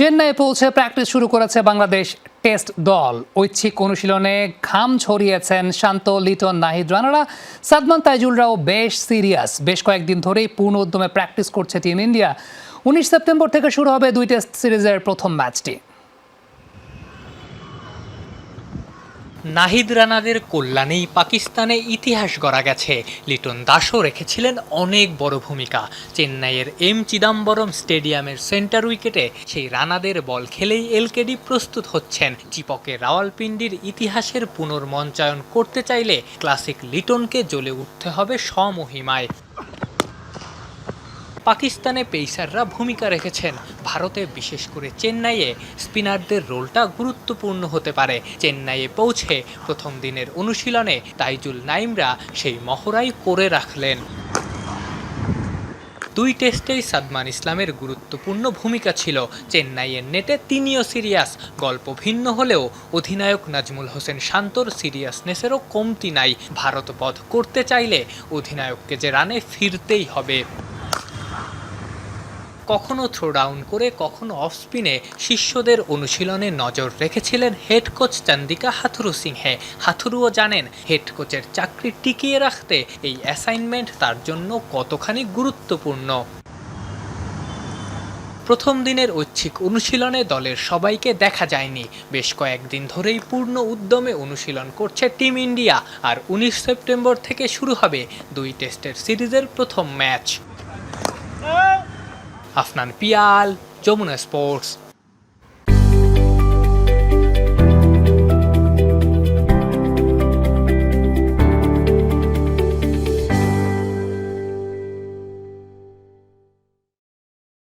চেন্নাইয়ে পৌঁছে প্র্যাকটিস শুরু করেছে বাংলাদেশ টেস্ট দল। ঐচ্ছিক অনুশীলনে ঘাম ছড়িয়েছেন শান্ত, লিটন, নাহিদ রানারা। সাদমান তাইজুলরাও বেশ সিরিয়াস বেশ কয়েকদিন ধরেই পূর্ণ উদ্যমে প্র্যাকটিস করছে টিম ইন্ডিয়া উনিশ সেপ্টেম্বর থেকে শুরু হবে দুই টেস্ট সিরিজের প্রথম ম্যাচটি নাহিদ রানাদের কল্যাণেই পাকিস্তানে ইতিহাস গড়া গেছে। লিটন দাসও রেখেছিলেন অনেক বড় ভূমিকা। চেন্নাইয়ের এম চিদাম্বরম স্টেডিয়ামের সেন্টার উইকেটে সেই রানাদের বল খেলেই এলকেডি প্রস্তুত হচ্ছেন। চিপকে রাওয়ালপিন্ডির ইতিহাসের পুনর্মঞ্চায়ন করতে চাইলে ক্লাসিক লিটনকে জ্বলে উঠতে হবে স্বমহিমায়। পাকিস্তানে পেসাররা ভূমিকা রেখেছেন। ভারতে, বিশেষ করে চেন্নাইয়ে স্পিনারদের রোলটা গুরুত্বপূর্ণ হতে পারে। চেন্নাইয়ে পৌঁছে প্রথম দিনের অনুশীলনে তাইজুল নাইমরা সেই মহড়াই করে রাখলেন। দুই টেস্টেই সাদমান ইসলামের গুরুত্বপূর্ণ ভূমিকা ছিল। চেন্নাইয়ের নেটে তিনিও সিরিয়াস, গল্প ভিন্ন হলেও অধিনায়ক নাজমুল হোসেন শান্তর সিরিয়াসনেসেরও কমতি নাই। ভারত বধ করতে চাইলে অধিনায়ককে যে রানে ফিরতেই হবে। কখনো থ্রো ডাউন করে, কখনো অফ স্পিনে শিষ্যদের অনুশীলনে নজর রেখেছিলেন হেড কোচ চন্দিকা হাথুরু সিংহে। হাথুরুও জানেন হেড কোচের চাকরি টিকিয়ে রাখতে এই অ্যাসাইনমেন্ট তার জন্য কতখানি গুরুত্বপূর্ণ। প্রথম দিনের ঐচ্ছিক অনুশীলনে দলের সবাইকে দেখা যায়নি। বেশ কয়েকদিন ধরেই পূর্ণ উদ্যমে অনুশীলন করছে টিম ইন্ডিয়া, আর উনিশ সেপ্টেম্বর থেকে শুরু হবে দুই টেস্টের সিরিজের প্রথম match. Afnan Pial, Jomuna Sports,